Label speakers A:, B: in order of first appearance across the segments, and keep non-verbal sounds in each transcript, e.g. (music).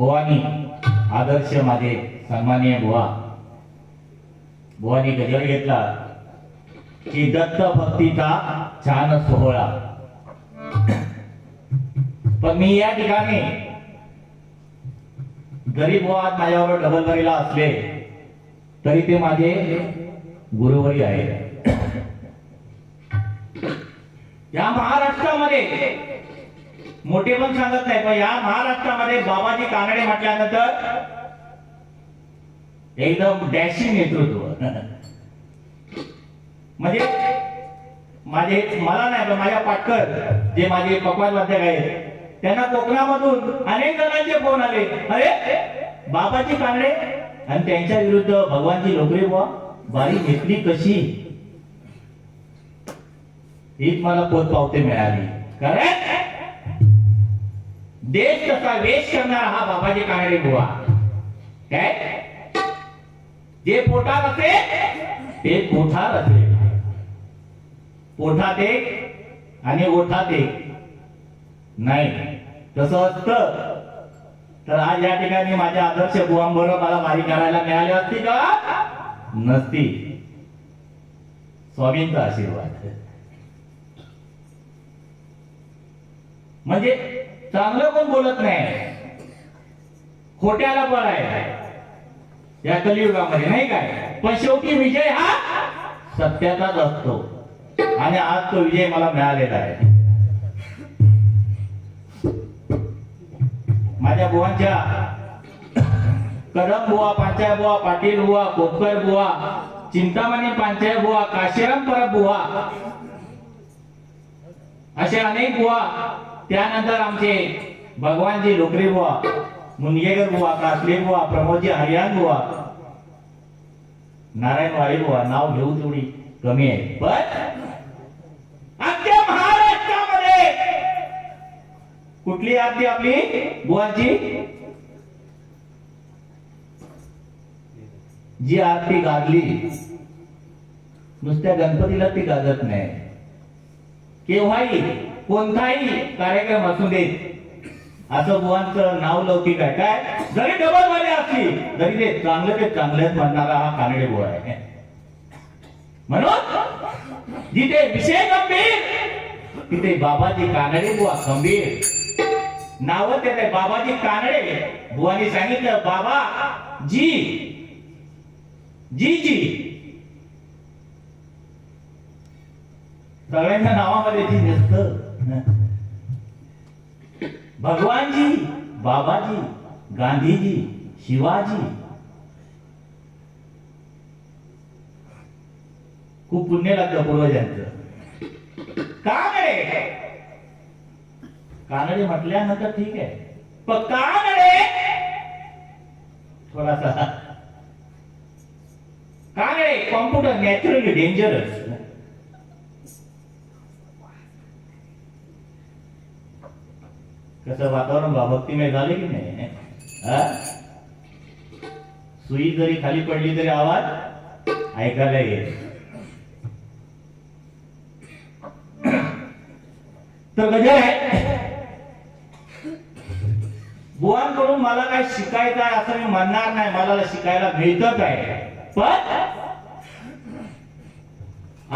A: बुवानी आदर्श माझे सन्माननीय बुवा. बुवानी गजर घेतला. की दत्त भक्तीचा छान सोहळा. पण मी या ठिकाणी जरी बुवा माझ्यावर डबल असले तरी ते माझे गुरुवरी आहेत. या महाराष्ट्रामध्ये मोठे पण सांगत नाही. पण या महाराष्ट्रामध्ये बाबाजी कानडे म्हटल्यानंतर एकदम डॅशिंग नेतृत्व. (laughs) म्हणजे माझे मला नाही पण माझ्या पाटकर जे माझे पकवान वाद्यक आहेत त्यांना कोकणामधून अनेक जणांचे फोन आले. अरे बाबाजी कानडे आणि त्यांच्या विरुद्ध भगवानची नोकरी बुवा बारी घेतली कशी? हीच मला पोत पावते मिळाली. कारण देश कसा वेश करणारा हा बाबाजी कानडे बुवा. काय? जे पोटात असे ते पोठात असे पोठात एक आणि ओठात एक. नाही. तसं असतं. तर आज या ठिकाणी माझ्या आदर्श बुवांबरोबर मला भारी करायला मिळाली असती का? नसती स्वामींचा आशीर्वाद. म्हणजे चांगलं कोण बोलत नाही? खोट्याला बळ आहे या कलियुगामध्ये नाही काय? पण शेवटी विजय हा सत्याचाच असतो. आणि आज तो विजय मला मिळालेला आहे. माझ्या बुवांच्या कदम बुवा पांचाय बुवा पाटील बुवा कोपकर बुवा चिंतामणी पांचाय बुवा काशीराम परब बुवा असे अनेक बुवा त्यानंतर आमचे भगवानजी लोकरे बुवा मुनगेकर बुवा कासले बुवा प्रमोदजी हरियाण बुवा नारायण वाळे बुवा नाव घेऊ तेवढी कमी आहे. पण आमच्या महाराष्ट्रामध्ये कुठली आरती आपली बुवाची? जी आरती गाजली नुसत्या गणपतीला ती गाजत नाही. केव्हाही कोणताही कार्यक्रम असू देत असं बुवांचं नाव लौकिक आहे. काय? जरी डबलमध्ये असली तरी ते चांगलं ते चांगलंच म्हणणारा हा कानडे बुवा आहे. म्हणून जिथे विषय गंभीर तिथे बाबाजी कानडे बुवा गंभीर. नाव त्याचे बाबाजी कानडे. बुवानी सांगितलं बाबा जी जी जी. सगळ्यांच्या नावामध्ये जी नसतं. भगवानजी बाबाजी गांधीजी शिवाजी. खूप पुण्य लागलं पूर्वजांचं. कानडे. कानडे म्हटल्यानंतर ठीक आहे. पण कानडे. थोडासा. कानडे कॉम्प्युटर नॅचरली डेंजरस कसं वातावरण बा भक्तिमय झाले की नाही सुई जरी खाली पडली तरी आवाज ऐकायला येईल तर बुवांकडून मला काय शिकायचं आहे असं मी म्हणणार नाही मला शिकायला मिळतच आहे. पण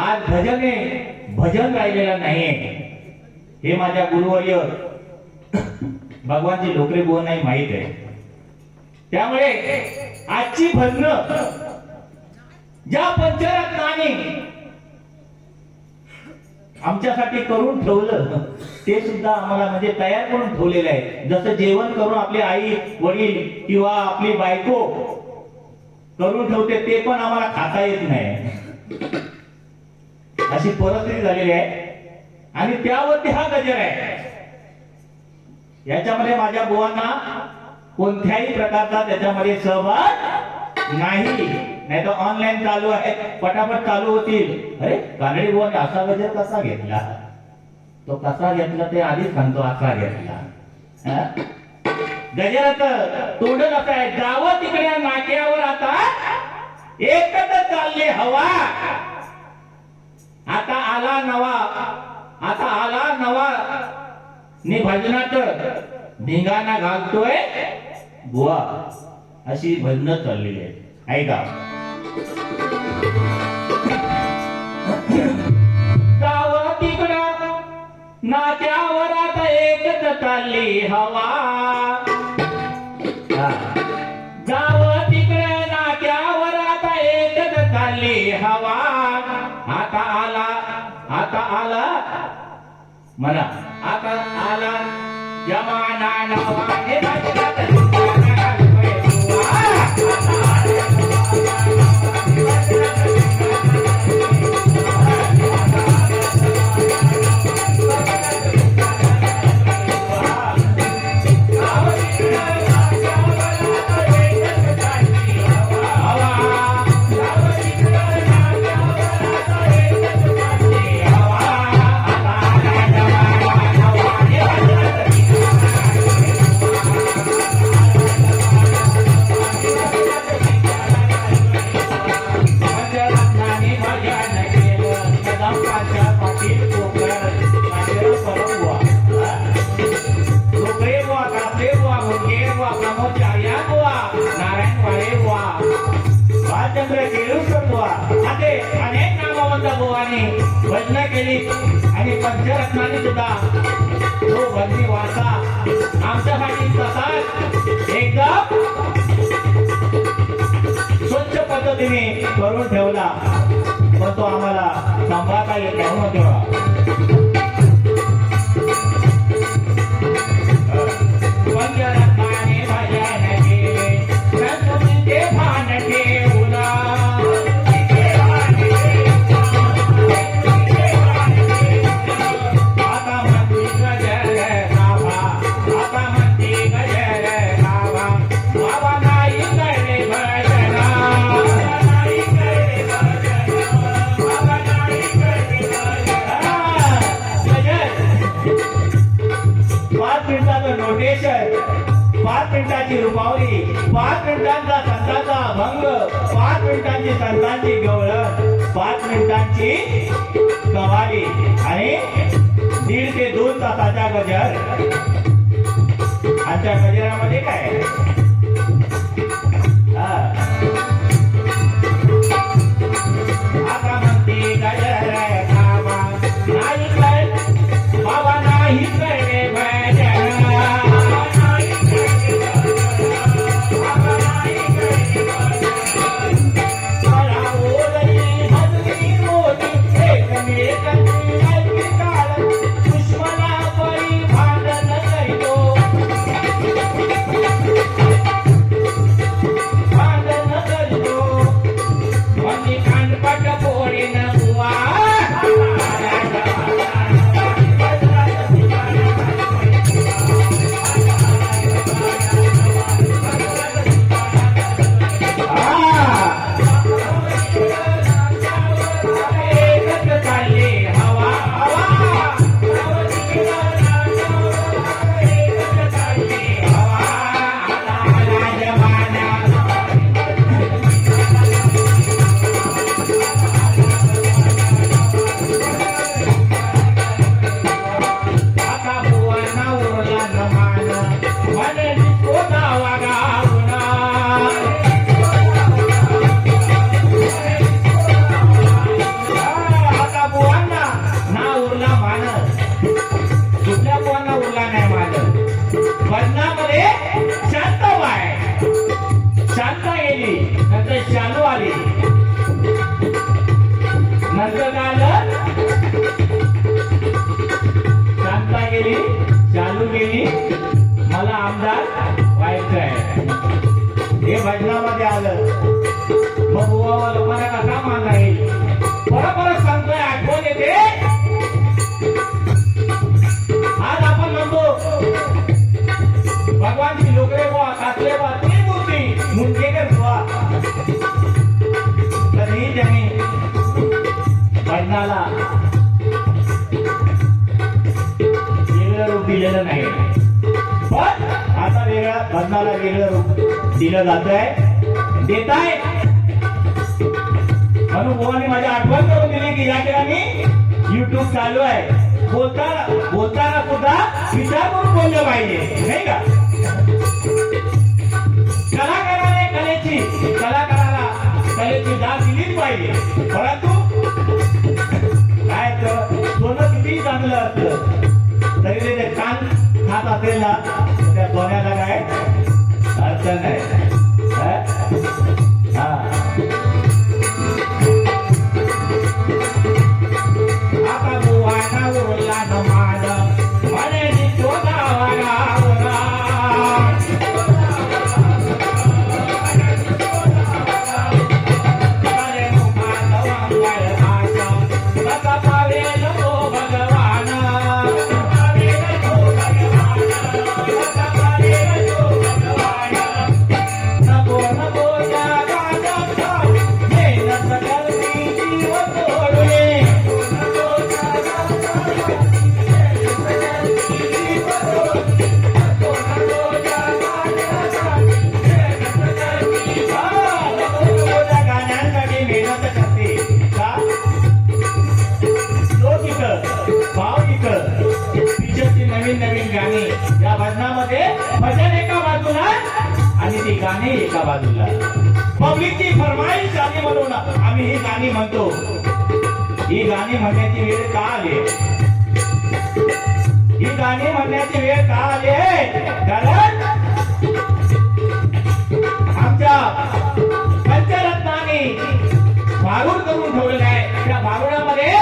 A: आज भजने भजन राहिलेलं नाहीये. हे माझ्या गुरुवर्य भगवानजी लोकरे बुवांनाही माहीत आहे. त्यामुळे आजची भजन ज्या पंचरत्नाने आमच्यासाठी करून ठेवलं ते सुद्धा आम्हाला म्हणजे तयार करून ठेवलेलं आहे. जसं जेवण करून आपली आई वडील किंवा आपली बायको करून ठेवते ते पण आम्हाला खाता येत नाही. अशी परिस्थिती झालेली आहे. आणि त्यावरती हा गजर आहे. याच्यामध्ये माझ्या बुवांना कोणत्याही प्रकारचा त्याच्यामध्ये सहभाग नाही. नाही तर ऑनलाईन चालू आहे. पटापट चालू होतील. अरे कानडी बुवाने असा गजर कसा घेतला? तो कसा घेतला ते आधीच सांगतो असा घेतला. हा? गजराचं तोंड कसं आहे. जावं तिकडे नाक्यावर आता. एकच चालले हवा. आता आला नवा. आता आला नवा. नि भजनात धिंगाणा घालतोय बुवा. अशी भजन चाललेली आहेत. ऐका. गाव तिकडं. नात्यावर आता एकच चालली हवा. हा. गाव तिकडे. नाक्यावर आता एकच चालली हवा. आता आला. आता आला. म्हणा. आता आला जमाना नवाने नामवंत भजन केली. आणि पंचरत्नाने सुद्धा तो भजनी वाचा आमच्यासाठी तसाच एकदम स्वच्छ पद्धतीने करून ठेवला. पण तो आम्हाला सांभाळता येत नाही हो तेव्हा पाच कवाली आणि दीड ते दोन तासाचा गजर. आमच्या गजरामध्ये काय? आमदार व्हायचं आहे हे भजनामध्ये आलं. मग बुवा लोकांना कसा मानता येईल? परत परत सांगतोय आठवण येते. आज आपण म्हणतो भगवान श्री लोकरे बुवा कासले बुवा मूर्ती मुंडकेकर बुवा. तरीही त्यांनी भजनाला रूप दिलेलं नाही. बंधाला वेगळं रूप दिलं जात आहे देत आहे म्हणून भोवाने माझ्या आठवण करून दिली की या ठिकाणी युट्यूब चालू आहे. बोलताना बोलताना सुद्धा विचार करून बोललं पाहिजे नाही का? कलाकाराने कलेची कलाकाराला कलेची दाद दिलीच पाहिजे. परंतु काय तर सोनं किती चांगलं असलं तरी ते कान खात असेल त्या सोन्याला काय? बाजूला. पब्लिकची फरमाईश गाणी म्हणून आम्ही ही गाणी म्हणतो. ही गाणी म्हणण्याची वेळ का आली? ही गाणी म्हणण्याची वेळ का आली? कारण आमच्या पंचरत्नाने भारूड करून ठेवलेलं आहे. त्या भारुडामध्ये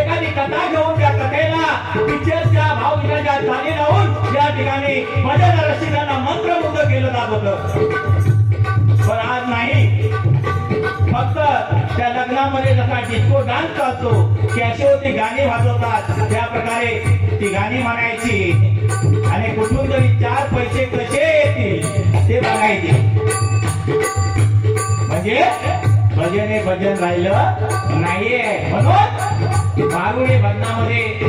A: एखादी कथा घेऊन त्या कथेला पिक्चरच्या भावगीताच्या चाली लावून या ठिकाणी भजन रसिकांना मंत्रमुग्ध केलं जात होतं. फक्त त्या लग्नामध्ये जसा डिस्को डान्स असतो कॅशिओ गाणी वाजवतात. त्या प्रकारे ती गाणी म्हणायची. आणि कुठून तरी चार पैसे कसे येतील ते बघायचे. म्हणजे? भजन हे भजन राहिलं नाहीये. म्हणून मारुडे भजनामध्ये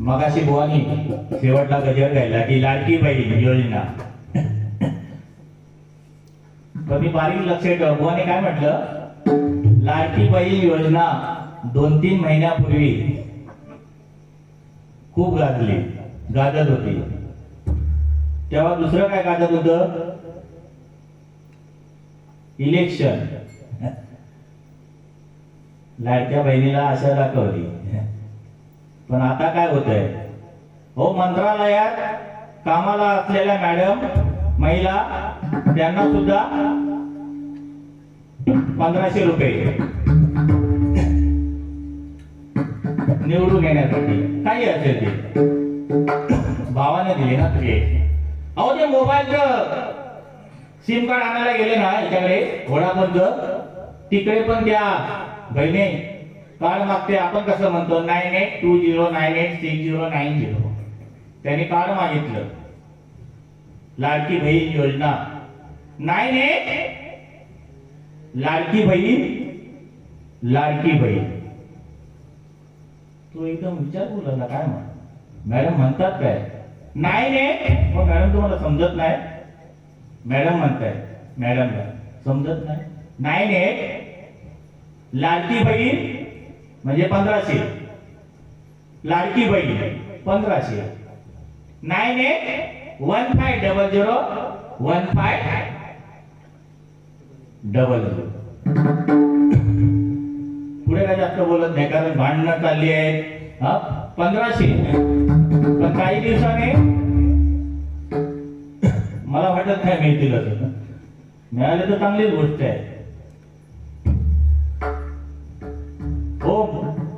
A: मगाशी बुवानी शेवटला गजर गायला की लाडकी बहीण योजना. कमी बारीक लक्ष ठेव बुवाने काय म्हटलं? लाडकी बहीण योजना दोन तीन महिन्यापूर्वी खूप गाजली गाजत होती. तेव्हा दुसरं काय गाजत होत? इलेक्शन. लाडक्या बहिणीला आशा दाखवली. पण आता काय होतंय? हो मंत्रालयात कामाला असलेल्या मॅडम महिला त्यांना सुद्धा पंधराशे रुपये निवडून येण्यासाठी. काही असेल ते. भावाने दिले ना तुझे. अहो ते मोबाईलचं सिम कार्ड आणायला गेले ना याच्याकडे. घोडाबंद तिकडे पण त्या बहिणी कार्ड मागते आपण कसं म्हणतो nine eight two zero nine eight six zero nine zero त्यांनी कार्ड मागितलं. लाडकी बहीण योजना. Nine eight Ladki Bahin Ladki Bahin. तो एकदम विचार बोलला काय म्हण? मॅडम म्हणतात काय? नाईन नाही मग मॅडम तुम्हाला समजत नाही? मॅडम म्हणताय मॅडमला समजत नाही? नाईन एट लाडकी बहीण म्हणजे पंधराशे. लाडकी बहीण पंधराशे. Nine eight one five double zero one five double zero. पुढे काय जास्त बोलत नाही कारण भांडणं चालली आहेत. हा? पंधराशे. पण काही दिवसाने मला वाटत नाही मिळतील असं मिळाले तर चांगलीच गोष्ट आहे.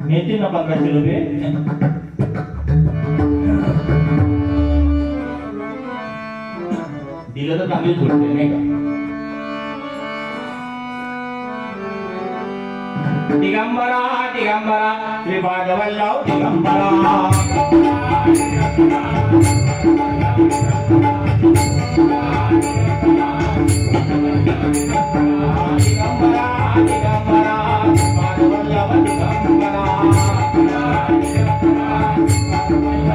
A: मिळतील ना पंधराशे रुपये दिलं तर चांगलीच गोष्ट आहे नाही का दिगंबरा दिगंबरा श्रीपाद वल्लभ दिगंबरा दिगंबरा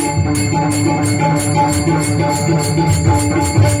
A: समर्थ श्री